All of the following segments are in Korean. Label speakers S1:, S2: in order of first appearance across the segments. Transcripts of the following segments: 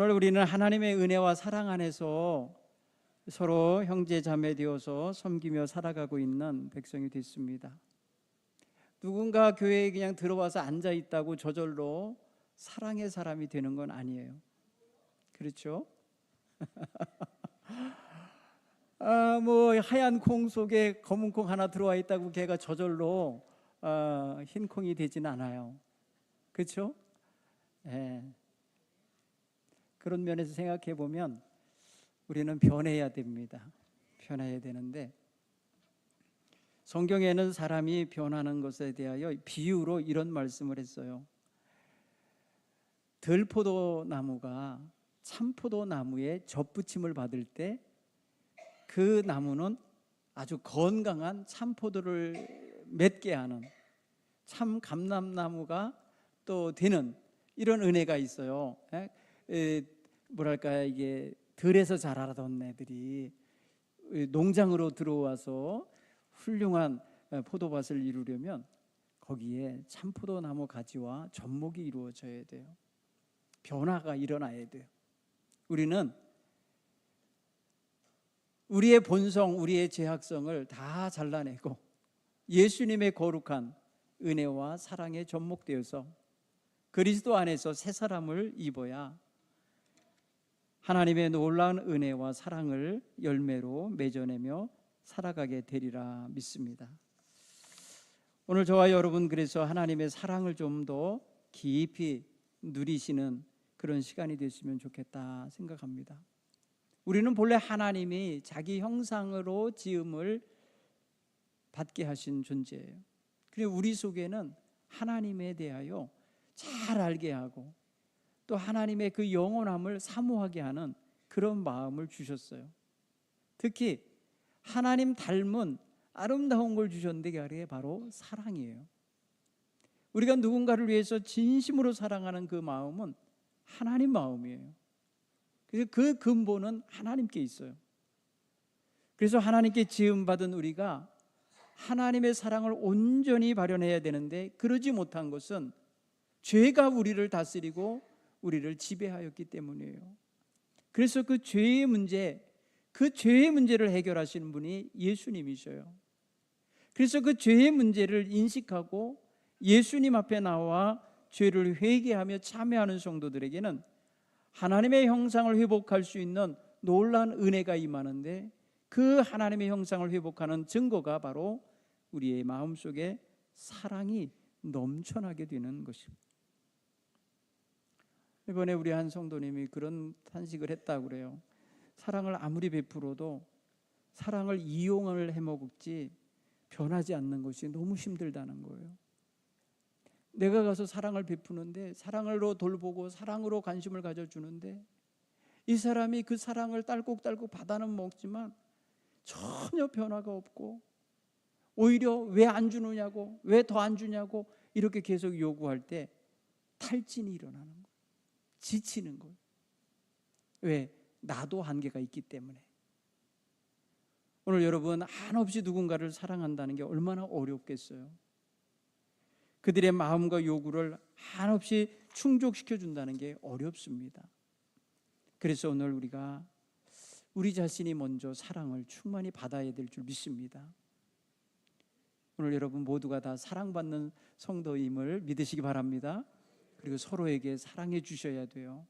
S1: 오늘 우리는 하나님의 은혜와 사랑 안에서 서로 형제 자매 되어서 섬기며 살아가고 있는 백성이 됐습니다. 누군가 교회에 그냥 들어와서 앉아 있다고 저절로 사랑의 사람이 되는 건 아니에요. 그렇죠? 아, 뭐 하얀 콩 속에 검은 콩 하나 들어와 있다고 걔가 저절로 어, 흰 콩이 되진 않아요. 그렇죠? 예. 그런 면에서 생각해 보면 우리는 변해야 됩니다. 변해야 되는데 성경에는 사람이 변하는 것에 대하여 비유로 이런 말씀을 했어요. 들포도 나무가 참포도 나무에 젖붙임을 받을 때 그 나무는 아주 건강한 참포도를 맺게 하는 참 감람나무가 또 되는 이런 은혜가 있어요. 뭐랄까 이게 들에서 자라던 애들이 농장으로 들어와서 훌륭한 포도밭을 이루려면 거기에 참포도 나무 가지와 접목이 이루어져야 돼요. 변화가 일어나야 돼요. 우리는 우리의 본성, 우리의 죄악성을 다 잘라내고 예수님의 거룩한 은혜와 사랑에 접목되어서 그리스도 안에서 새 사람을 입어야 하나님의 놀라운 은혜와 사랑을 열매로 맺어내며 살아가게 되리라 믿습니다. 오늘 저와 여러분 그래서 하나님의 사랑을 좀 더 깊이 누리시는 그런 시간이 됐으면 좋겠다 생각합니다. 우리는 본래 하나님이 자기 형상으로 지음을 받게 하신 존재예요. 그리고 우리 속에는 하나님에 대하여 잘 알게 하고 또 하나님의 그 영원함을 사모하게 하는 그런 마음을 주셨어요. 특히 하나님 닮은 아름다운 걸 주셨는데 그게 바로 사랑이에요. 우리가 누군가를 위해서 진심으로 사랑하는 그 마음은 하나님 마음이에요. 그래서 그 근본은 하나님께 있어요. 그래서 하나님께 지음받은 우리가 하나님의 사랑을 온전히 발현해야 되는데 그러지 못한 것은 죄가 우리를 다스리고 우리를 지배하였기 때문이에요. 그래서 그 죄의 문제, 그 죄의 문제를 해결하시는 분이 예수님이셔요. 그래서 그 죄의 문제를 인식하고 예수님 앞에 나와 죄를 회개하며 참여하는 성도들에게는 하나님의 형상을 회복할 수 있는 놀란 은혜가 임하는데 그 하나님의 형상을 회복하는 증거가 바로 우리의 마음속에 사랑이 넘쳐나게 되는 것입니다. 이번에 우리 한 성도님이 그런 탄식을 했다고 그래요. 사랑을 아무리 베풀어도 사랑을 이용을 해먹지 변하지 않는 것이 너무 힘들다는 거예요. 내가 가서 사랑을 베푸는데 사랑으로 돌보고 사랑으로 관심을 가져주는데 이 사람이 그 사랑을 딸꾹딸꾹 받아는 먹지만 전혀 변화가 없고 오히려 왜 안 주느냐고 왜 더 안 주냐고 이렇게 계속 요구할 때 탈진이 일어나는 거예요. 지치는 거예요. 왜? 나도 한계가 있기 때문에. 오늘 여러분 한없이 누군가를 사랑한다는 게 얼마나 어렵겠어요. 그들의 마음과 요구를 한없이 충족시켜 준다는 게 어렵습니다. 그래서 오늘 우리가 우리 자신이 먼저 사랑을 충만히 받아야 될 줄 믿습니다. 오늘 여러분 모두가 다 사랑받는 성도임을 믿으시기 바랍니다. 그리고 서로에게 사랑해 주셔야 돼요.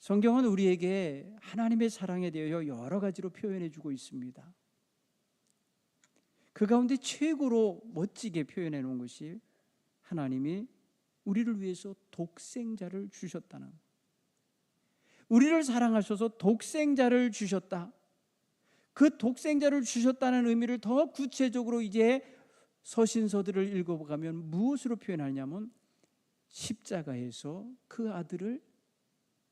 S1: 성경은 우리에게 하나님의 사랑에 대하여 여러 가지로 표현해 주고 있습니다. 그 가운데 최고로 멋지게 표현해 놓은 것이 하나님이 우리를 위해서 독생자를 주셨다는 우리를 사랑하셔서 독생자를 주셨다. 그 독생자를 주셨다는 의미를 더 구체적으로 이제 서신서들을 읽어가면 무엇으로 표현하냐면 십자가에서 그 아들을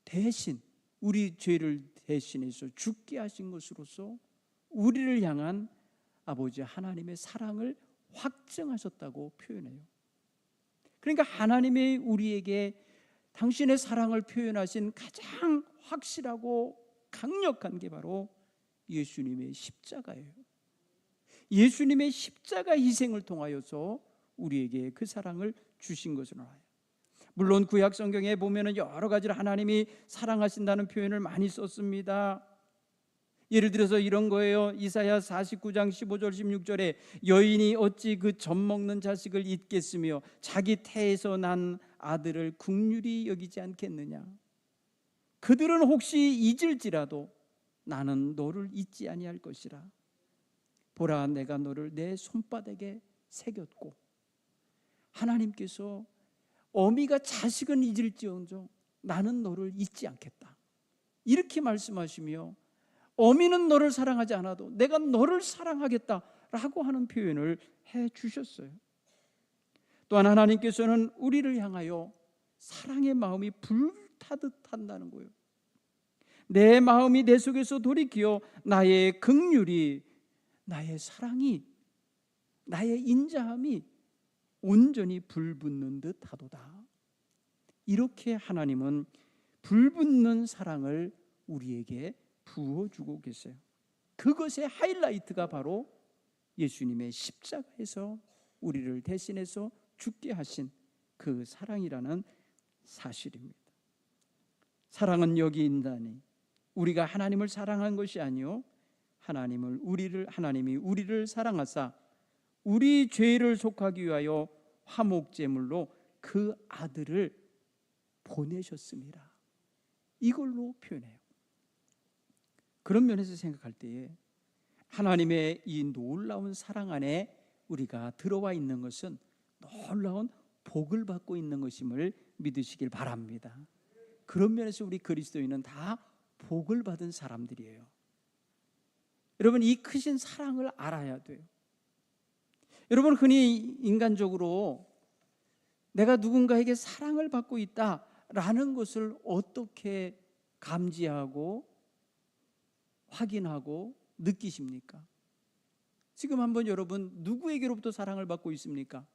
S1: 대신 우리 죄를 대신해서 죽게 하신 것으로서 우리를 향한 아버지 하나님의 사랑을 확증하셨다고 표현해요. 그러니까 하나님이 우리에게 당신의 사랑을 표현하신 가장 확실하고 강력한 게 바로 예수님의 십자가예요. 예수님의 십자가 희생을 통하여서 우리에게 그 사랑을 주신 것으로 알아요. 물론 구약 성경에 보면은 여러 가지로 하나님이 사랑하신다는 표현을 많이 썼습니다. 예를 들어서 이런 거예요. 이사야 49장 15절 16절에 여인이 어찌 그 젖 먹는 자식을 잊겠으며 자기 태에서 난 아들을 국률이 여기지 않겠느냐. 그들은 혹시 잊을지라도 나는 너를 잊지 아니할 것이라. 보라 내가 너를 내 손바닥에 새겼고 하나님께서 어미가 자식은 잊을지언정 나는 너를 잊지 않겠다. 이렇게 말씀하시며 어미는 너를 사랑하지 않아도 내가 너를 사랑하겠다라고 하는 표현을 해 주셨어요. 또한 하나님께서는 우리를 향하여 사랑의 마음이 불타듯 한다는 거예요. 내 마음이 내 속에서 돌이키어 나의 극률이 나의 사랑이 나의 인자함이 온전히 불붙는 듯 하도다. 이렇게 하나님은 불붙는 사랑을 우리에게 부어주고 계세요. 그것의 하이라이트가 바로 예수님의 십자가에서 우리를 대신해서 죽게 하신 그 사랑이라는 사실입니다. 사랑은 여기 있다니 우리가 하나님을 사랑한 것이 아니요 하나님을 우리를 하나님이 우리를 사랑하사 우리 죄를 속하기 위하여 화목 제물로 그 아들을 보내셨습니다. 이걸로 표현해요. 그런 면에서 생각할 때에 하나님의 이 놀라운 사랑 안에 우리가 들어와 있는 것은 놀라운 복을 받고 있는 것임을 믿으시길 바랍니다. 그런 면에서 우리 그리스도인은 다 복을 받은 사람들이에요. 여러분 이 크신 사랑을 알아야 돼요. 여러분 흔히 인간적으로 내가 누군가에게 사랑을 받고 있다라는 것을 어떻게 감지하고 확인하고 느끼십니까? 지금 한번 여러분 누구에게로부터 사랑을 받고 있습니까?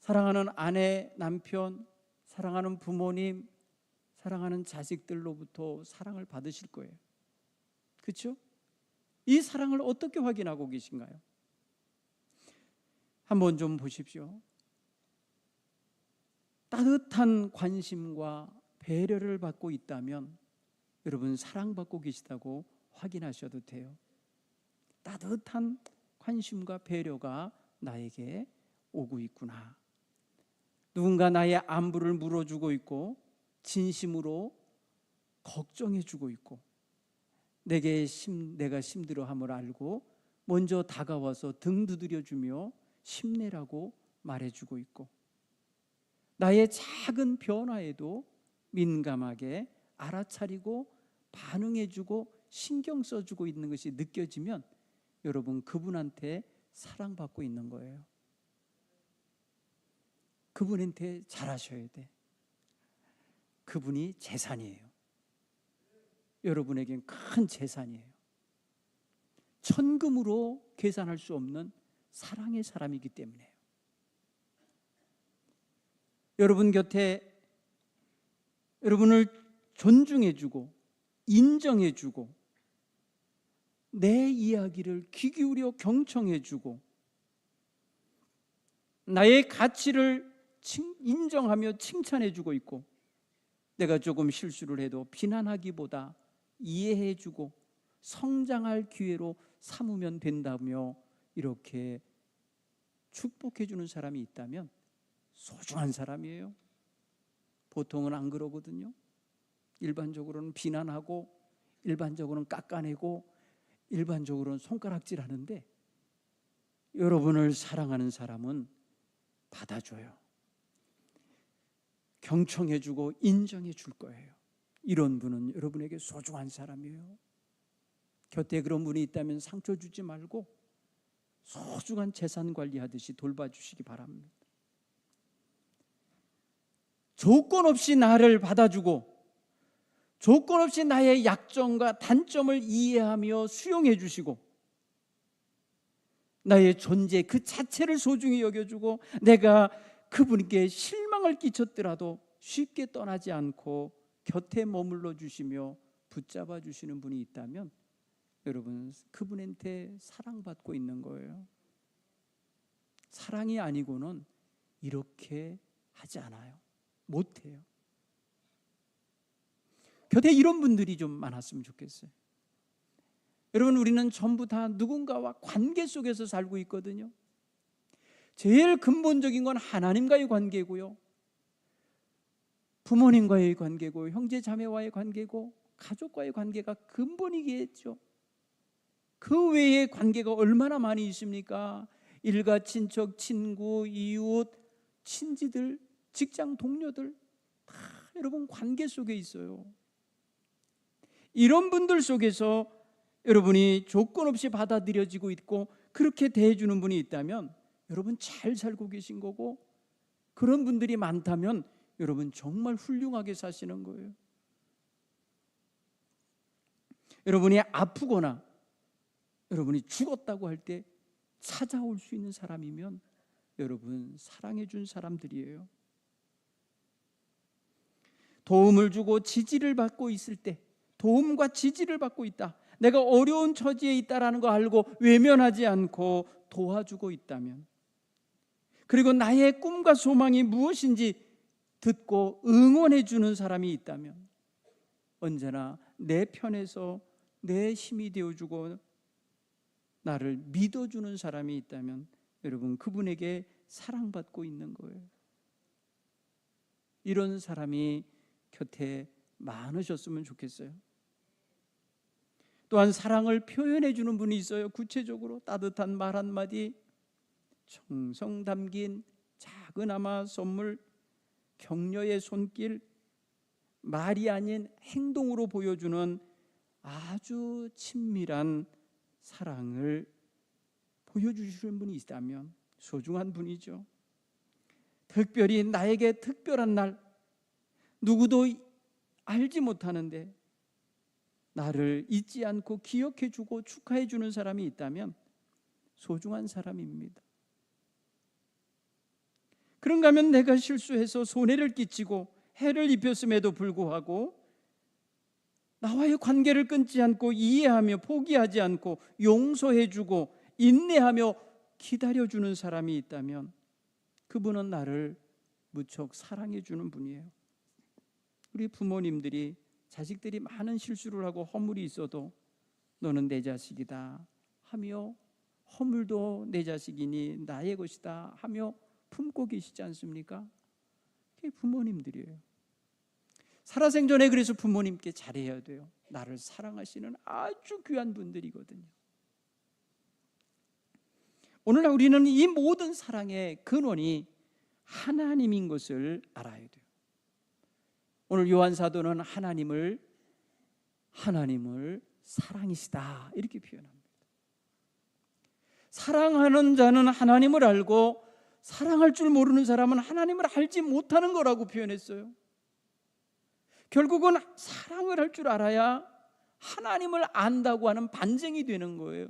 S1: 사랑하는 아내, 남편, 사랑하는 부모님, 사랑하는 자식들로부터 사랑을 받으실 거예요. 그렇죠? 이 사랑을 어떻게 확인하고 계신가요? 한번 좀 보십시오. 따뜻한 관심과 배려를 받고 있다면 여러분 사랑받고 계시다고 확인하셔도 돼요. 따뜻한 관심과 배려가 나에게 오고 있구나. 누군가 나의 안부를 물어주고 있고 진심으로 걱정해주고 있고 내게 심, 내가 힘들어함을 알고 먼저 다가와서 등 두드려 주며 힘내라고 말해주고 있고 나의 작은 변화에도 민감하게 알아차리고 반응해주고 신경 써주고 있는 것이 느껴지면 여러분 그분한테 사랑받고 있는 거예요. 그분한테 잘하셔야 돼. 그분이 재산이에요. 여러분에겐 큰 재산이에요. 천금으로 계산할 수 없는 사랑의 사람이기 때문에요. 여러분 곁에 여러분을 존중해주고 인정해주고 내 이야기를 귀 기울여 경청해주고 나의 가치를 인정하며 칭찬해주고 있고 내가 조금 실수를 해도 비난하기보다 이해해주고 성장할 기회로 삼으면 된다며 이렇게 축복해주는 사람이 있다면 소중한 사람이에요. 보통은 안 그러거든요. 일반적으로는 비난하고 일반적으로는 깎아내고 일반적으로는 손가락질 하는데 여러분을 사랑하는 사람은 받아줘요. 경청해주고 인정해 줄 거예요. 이런 분은 여러분에게 소중한 사람이에요. 곁에 그런 분이 있다면 상처 주지 말고 소중한 재산 관리하듯이 돌봐주시기 바랍니다. 조건 없이 나를 받아주고 조건 없이 나의 약점과 단점을 이해하며 수용해 주시고 나의 존재 그 자체를 소중히 여겨주고 내가 그분께 실망을 끼쳤더라도 쉽게 떠나지 않고 곁에 머물러 주시며 붙잡아 주시는 분이 있다면 여러분 그분한테 사랑받고 있는 거예요. 사랑이 아니고는 이렇게 하지 않아요. 못 해요. 곁에 이런 분들이 좀 많았으면 좋겠어요. 여러분 우리는 전부 다 누군가와 관계 속에서 살고 있거든요. 제일 근본적인 건 하나님과의 관계고요. 부모님과의 관계고 형제 자매와의 관계고 가족과의 관계가 근본이겠죠. 그 외의 관계가 얼마나 많이 있습니까? 일가 친척, 친구, 이웃, 친지들, 직장 동료들 다 여러분 관계 속에 있어요. 이런 분들 속에서 여러분이 조건 없이 받아들여지고 있고 그렇게 대해주는 분이 있다면 여러분 잘 살고 계신 거고 그런 분들이 많다면 여러분 정말 훌륭하게 사시는 거예요. 여러분이 아프거나 여러분이 죽었다고 할 때 찾아올 수 있는 사람이면 여러분 사랑해 준 사람들이에요. 도움을 주고 지지를 받고 있을 때 도움과 지지를 받고 있다. 내가 어려운 처지에 있다라는 거 알고 외면하지 않고 도와주고 있다면 그리고 나의 꿈과 소망이 무엇인지 듣고 응원해 주는 사람이 있다면 언제나 내 편에서 내 힘이 되어 주고 나를 믿어 주는 사람이 있다면 여러분 그분에게 사랑받고 있는 거예요. 이런 사람이 곁에 많으셨으면 좋겠어요. 또한 사랑을 표현해 주는 분이 있어요. 구체적으로 따뜻한 말 한마디, 정성 담긴 작은 아마 선물, 격려의 손길, 말이 아닌 행동으로 보여주는 아주 친밀한 사랑을 보여주시는 분이 있다면 소중한 분이죠. 특별히 나에게 특별한 날, 누구도 알지 못하는데 나를 잊지 않고 기억해 주고 축하해 주는 사람이 있다면 소중한 사람입니다. 그런가 하면 내가 실수해서 손해를 끼치고 해를 입혔음에도 불구하고 나와의 관계를 끊지 않고 이해하며 포기하지 않고 용서해 주고 인내하며 기다려 주는 사람이 있다면 그분은 나를 무척 사랑해 주는 분이에요. 우리 부모님들이 자식들이 많은 실수를 하고 허물이 있어도 너는 내 자식이다 하며 허물도 내 자식이니 나의 것이다 하며 품고 계시지 않습니까? 그게 부모님들이에요. 살아생전에 그래서 부모님께 잘해야 돼요. 나를 사랑하시는 아주 귀한 분들이거든요. 오늘날 우리는 이 모든 사랑의 근원이 하나님인 것을 알아야 돼요. 오늘 요한 사도는 하나님을 하나님을 사랑이시다 이렇게 표현합니다. 사랑하는 자는 하나님을 알고 사랑할 줄 모르는 사람은 하나님을 알지 못하는 거라고 표현했어요. 결국은 사랑을 할 줄 알아야 하나님을 안다고 하는 반증이 되는 거예요.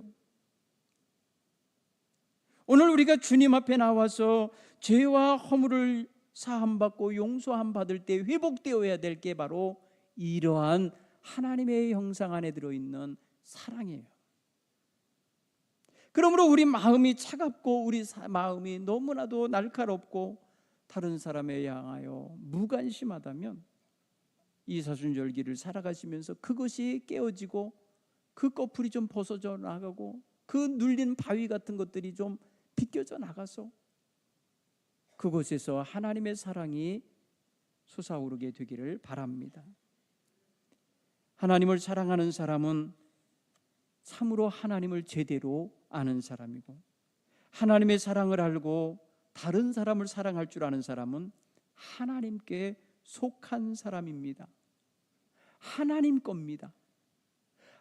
S1: 오늘 우리가 주님 앞에 나와서 죄와 허물을 사함 받고 용서함 받을 때 회복되어야 될 게 바로 이러한 하나님의 형상 안에 들어 있는 사랑이에요. 그러므로 우리 마음이 차갑고 우리 마음이 너무나도 날카롭고 다른 사람에 향하여 무관심하다면 이 사순절기를 살아가시면서 그것이 깨어지고 그 꺼풀이 좀 벗어져 나가고 그 눌린 바위 같은 것들이 좀 비껴져 나가서 그곳에서 하나님의 사랑이 솟아오르게 되기를 바랍니다. 하나님을 사랑하는 사람은 참으로 하나님을 제대로 아는 사람이고 하나님의 사랑을 알고 다른 사람을 사랑할 줄 아는 사람은 하나님께 속한 사람입니다. 하나님 겁니다.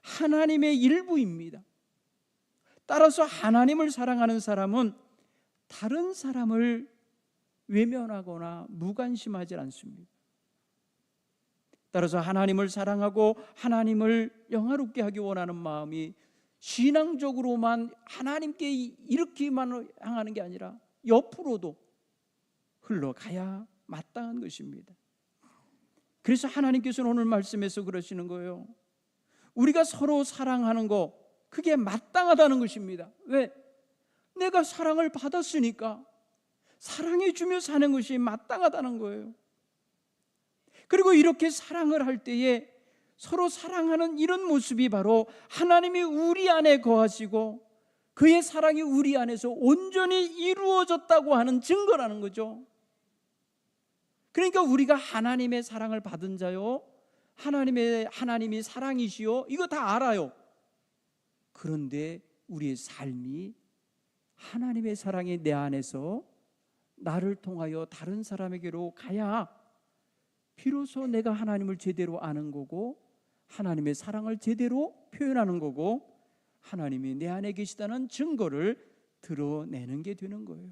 S1: 하나님의 일부입니다. 따라서 하나님을 사랑하는 사람은 다른 사람을 외면하거나 무관심하지 않습니다. 따라서 하나님을 사랑하고 하나님을 영화롭게 하기 원하는 마음이 신앙적으로만 하나님께 이렇게만 향하는 게 아니라 옆으로도 흘러가야 마땅한 것입니다. 그래서 하나님께서는 오늘 말씀에서 그러시는 거예요. 우리가 서로 사랑하는 거 그게 마땅하다는 것입니다. 왜? 내가 사랑을 받았으니까 사랑해 주며 사는 것이 마땅하다는 거예요. 그리고 이렇게 사랑을 할 때에 서로 사랑하는 이런 모습이 바로 하나님이 우리 안에 거하시고 그의 사랑이 우리 안에서 온전히 이루어졌다고 하는 증거라는 거죠. 그러니까 우리가 하나님의 사랑을 받은 자요. 하나님의 하나님이 사랑이시요. 이거 다 알아요. 그런데 우리의 삶이 하나님의 사랑이 내 안에서 나를 통하여 다른 사람에게로 가야 비로소 내가 하나님을 제대로 아는 거고 하나님의 사랑을 제대로 표현하는 거고 하나님이 내 안에 계시다는 증거를 드러내는 게 되는 거예요.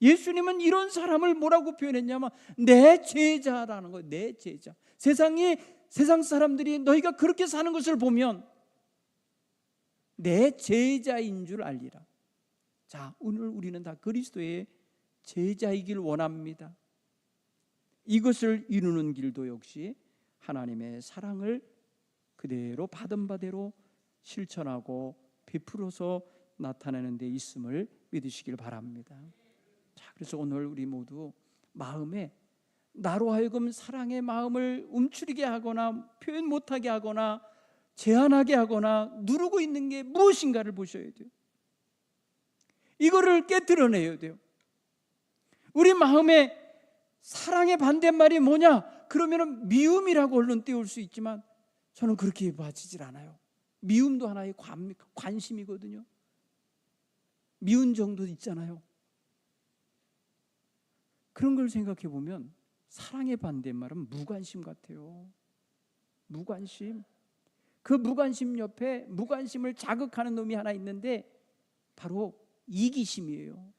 S1: 예수님은 이런 사람을 뭐라고 표현했냐면 내 제자라는 거예요. 내 제자. 세상에 세상 사람들이 너희가 그렇게 사는 것을 보면 내 제자인 줄 알리라. 자, 오늘 우리는 다 그리스도의 제자이길 원합니다. 이것을 이루는 길도 역시 하나님의 사랑을 그대로 받은 바대로 실천하고 베풀어서 나타내는 데 있음을 믿으시길 바랍니다. 자, 그래서 오늘 우리 모두 마음에 나로 하여금 사랑의 마음을 움츠리게 하거나 표현 못하게 하거나 제한하게 하거나 누르고 있는 게 무엇인가를 보셔야 돼요. 이거를 깨뜨려내야 돼요. 우리 마음에 사랑의 반대말이 뭐냐? 그러면은 미움이라고 얼른 띄울 수 있지만 저는 그렇게 봐지질 않아요. 미움도 하나의 관, 관심이거든요. 미운 정도 있잖아요. 그런 걸 생각해 보면 사랑의 반대말은 무관심 같아요. 무관심. 그 무관심 옆에 무관심을 자극하는 놈이 하나 있는데 바로 이기심이에요.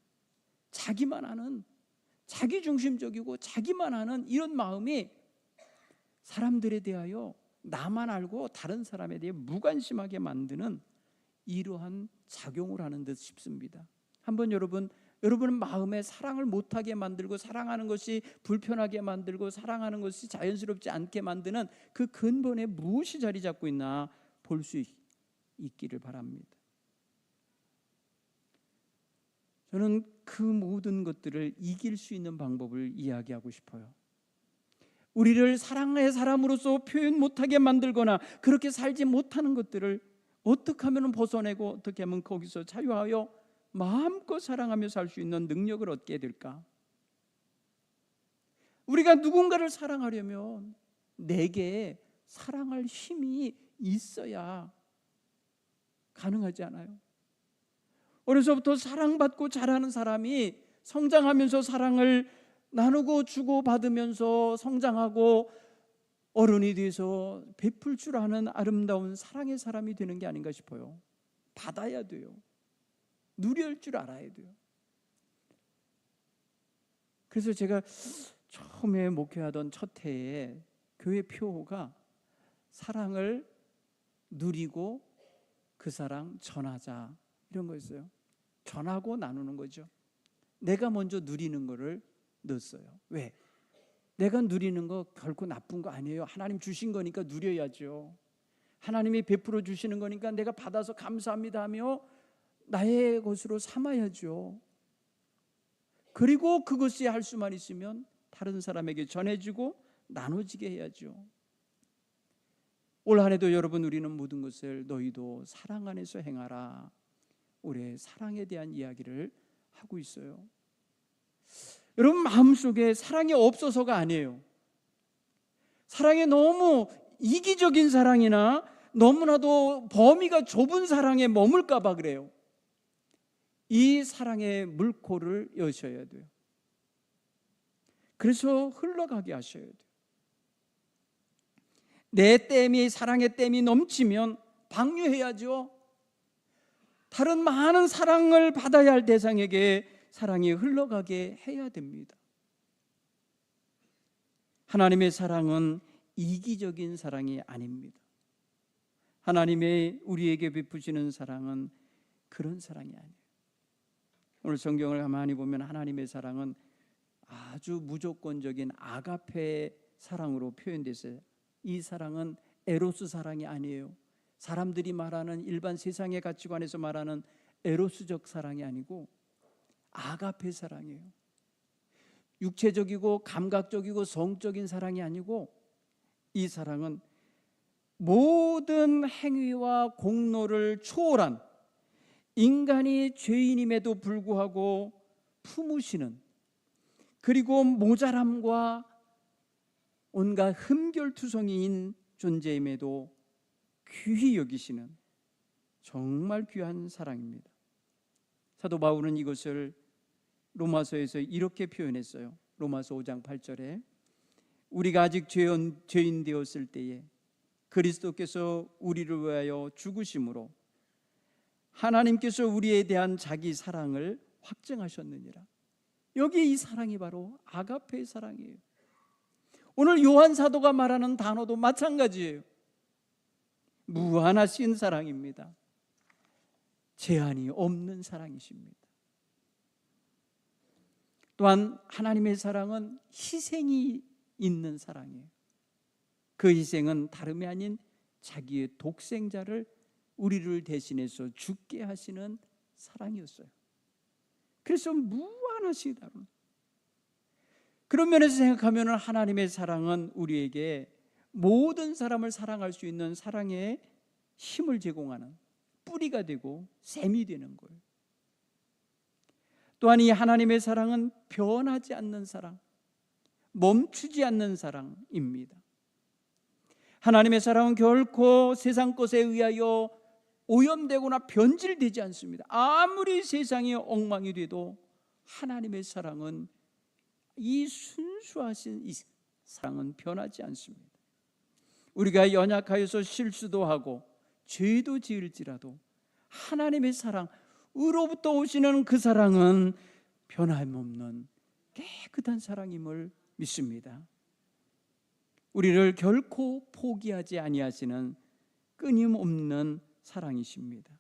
S1: 자기만 하는 자기 중심적이고 자기만 하는 이런 마음이 사람들에 대하여 나만 알고 다른 사람에 대해 무관심하게 만드는 이러한 작용을 하는 듯 싶습니다. 한번 여러분 여러분 마음에 사랑을 못하게 만들고 사랑하는 것이 불편하게 만들고 사랑하는 것이 자연스럽지 않게 만드는 그 근본에 무엇이 자리 잡고 있나 볼 수 있기를 바랍니다. 저는 그 모든 것들을 이길 수 있는 방법을 이야기하고 싶어요. 우리를 사랑의 사람으로서 표현 못하게 만들거나 그렇게 살지 못하는 것들을 어떻게 하면 벗어내고 어떻게 하면 거기서 자유하여 마음껏 사랑하며 살 수 있는 능력을 얻게 될까? 우리가 누군가를 사랑하려면 내게 사랑할 힘이 있어야 가능하지 않아요. 어려서부터 사랑받고 자라는 사람이 성장하면서 사랑을 나누고 주고 받으면서 성장하고 어른이 돼서 베풀 줄 아는 아름다운 사랑의 사람이 되는 게 아닌가 싶어요. 받아야 돼요. 누릴 줄 알아야 돼요. 그래서 제가 처음에 목회하던 첫 해에 교회 표가 사랑을 누리고 그 사랑 전하자 이런 거였어요. 전하고 나누는 거죠. 내가 먼저 누리는 거를 넣었어요. 왜? 내가 누리는 거 결코 나쁜 거 아니에요. 하나님 주신 거니까 누려야죠. 하나님이 베풀어 주시는 거니까 내가 받아서 감사합니다 하며 나의 것으로 삼아야죠. 그리고 그것이 할 수만 있으면 다른 사람에게 전해지고 나눠지게 해야죠. 올 한해도 여러분 우리는 모든 것을 너희도 사랑 안에서 행하라. 올해 사랑에 대한 이야기를 하고 있어요. 여러분 마음속에 사랑이 없어서가 아니에요. 사랑이 너무 이기적인 사랑이나 너무나도 범위가 좁은 사랑에 머물까 봐 그래요. 이 사랑의 물꼬를 여셔야 돼요. 그래서 흘러가게 하셔야 돼요. 내 댐이 사랑의 댐이 넘치면 방류해야죠. 다른 많은 사랑을 받아야 할 대상에게 사랑이 흘러가게 해야 됩니다. 하나님의 사랑은 이기적인 사랑이 아닙니다. 하나님의 우리에게 베푸시는 사랑은 그런 사랑이 아니에요. 오늘 성경을 가만히 보면 하나님의 사랑은 아주 무조건적인 아가페 사랑으로 표현됐어요. 이 사랑은 에로스 사랑이 아니에요. 사람들이 말하는 일반 세상의 가치관에서 말하는 에로스적 사랑이 아니고 아가페 사랑이에요. 육체적이고 감각적이고 성적인 사랑이 아니고 이 사랑은 모든 행위와 공로를 초월한 인간이 죄인임에도 불구하고 품으시는 그리고 모자람과 온갖 흠결투성이인 존재임에도 귀히 여기시는 정말 귀한 사랑입니다. 사도 바울은 이것을 로마서에서 이렇게 표현했어요. 로마서 5장 8절에 우리가 아직 죄인, 죄인 되었을 때에 그리스도께서 우리를 위하여 죽으심으로 하나님께서 우리에 대한 자기 사랑을 확증하셨느니라. 여기 이 사랑이 바로 아가페의 사랑이에요. 오늘 요한 사도가 말하는 단어도 마찬가지예요. 무한하신 사랑입니다. 제한이 없는 사랑이십니다. 또한 하나님의 사랑은 희생이 있는 사랑이에요. 그 희생은 다름이 아닌 자기의 독생자를 우리를 대신해서 죽게 하시는 사랑이었어요. 그래서 무한하시다. 그런 면에서 생각하면 하나님의 사랑은 우리에게 모든 사람을 사랑할 수 있는 사랑의 힘을 제공하는 뿌리가 되고 샘이 되는 거예요. 또한 이 하나님의 사랑은 변하지 않는 사랑, 멈추지 않는 사랑입니다. 하나님의 사랑은 결코 세상 것에 의하여 오염되거나 변질되지 않습니다. 아무리 세상이 엉망이 돼도 하나님의 사랑은 이 순수하신 이 사랑은 변하지 않습니다. 우리가 연약하여서 실수도 하고 죄도 지을지라도 하나님의 사랑, 으로부터 오시는 그 사랑은 변함없는 깨끗한 사랑임을 믿습니다. 우리를 결코 포기하지 아니하시는 끊임없는 사랑이십니다.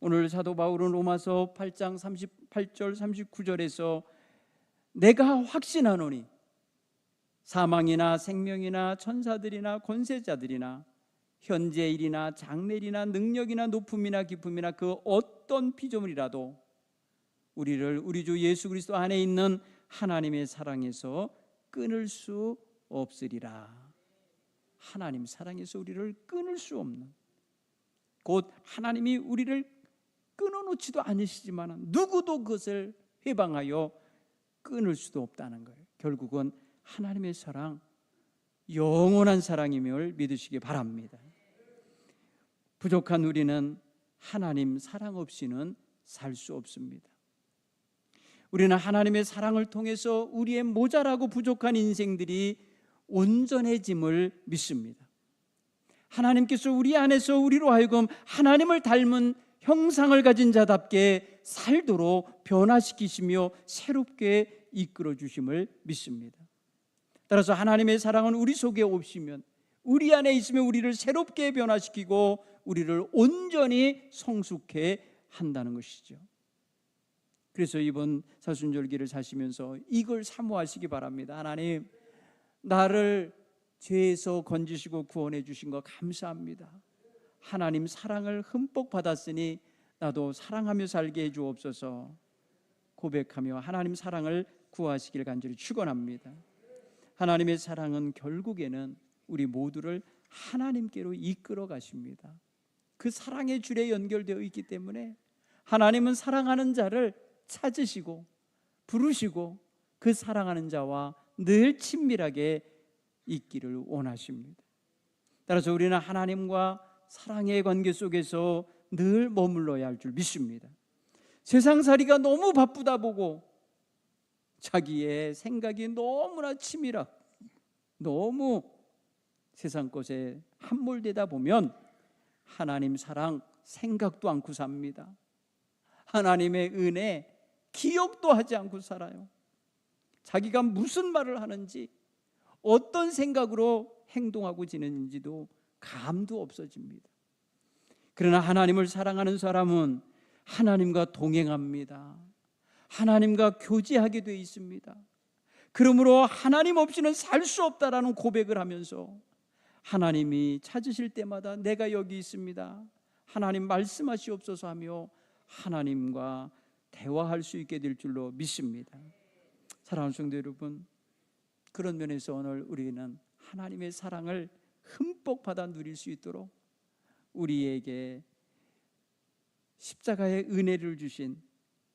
S1: 오늘 사도 바울은 로마서 8장 38절 39절에서 내가 확신하노니 사망이나 생명이나 천사들이나 권세자들이나 현재 일이나 장래일이나 능력이나 높음이나 기쁨이나 그 어떤 피조물이라도 우리를 우리 주 예수 그리스도 안에 있는 하나님의 사랑에서 끊을 수 없으리라. 하나님 사랑에서 우리를 끊을 수 없는 곧 하나님이 우리를 끊어놓지도 않으시지만 누구도 그것을 해방하여 끊을 수도 없다는 거예요. 결국은 하나님의 사랑 영원한 사랑임을 믿으시기 바랍니다. 부족한 우리는 하나님 사랑 없이는 살 수 없습니다. 우리는 하나님의 사랑을 통해서 우리의 모자라고 부족한 인생들이 온전해짐을 믿습니다. 하나님께서 우리 안에서 우리로 하여금 하나님을 닮은 형상을 가진 자답게 살도록 변화시키시며 새롭게 이끌어 주심을 믿습니다. 따라서 하나님의 사랑은 우리 속에 없으면 우리 안에 있으면 우리를 새롭게 변화시키고 우리를 온전히 성숙해 한다는 것이죠. 그래서 이번 사순절기를 사시면서 이걸 사모하시기 바랍니다. 하나님, 나를 죄에서 건지시고 구원해 주신 거 감사합니다. 하나님 사랑을 흠뻑 받았으니 나도 사랑하며 살게 해 주옵소서. 고백하며 하나님 사랑을 구하시길 간절히 축원합니다. 하나님의 사랑은 결국에는 우리 모두를 하나님께로 이끌어 가십니다. 그 사랑의 줄에 연결되어 있기 때문에 하나님은 사랑하는 자를 찾으시고 부르시고 그 사랑하는 자와 늘 친밀하게 있기를 원하십니다. 따라서 우리는 하나님과 사랑의 관계 속에서 늘 머물러야 할 줄 믿습니다. 세상살이가 너무 바쁘다 보고 자기의 생각이 너무나 치밀하 너무 세상 것에 함몰되다 보면 하나님 사랑 생각도 않고 삽니다. 하나님의 은혜 기억도 하지 않고 살아요. 자기가 무슨 말을 하는지 어떤 생각으로 행동하고 지내는지도 감도 없어집니다. 그러나 하나님을 사랑하는 사람은 하나님과 동행합니다. 하나님과 교제하게 돼 있습니다. 그러므로 하나님 없이는 살 수 없다라는 고백을 하면서 하나님이 찾으실 때마다 내가 여기 있습니다. 하나님 말씀하시옵소서 하며 하나님과 대화할 수 있게 될 줄로 믿습니다. 사랑하는 성도 여러분, 그런 면에서 오늘 우리는 하나님의 사랑을 흠뻑 받아 누릴 수 있도록 우리에게 십자가의 은혜를 주신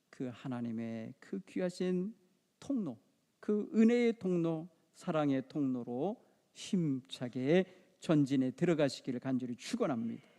S1: 그 하나님의 그 귀하신 통로, 그 은혜의 통로, 사랑의 통로로 힘차게 전진에 들어가시기를 간절히 축원합니다.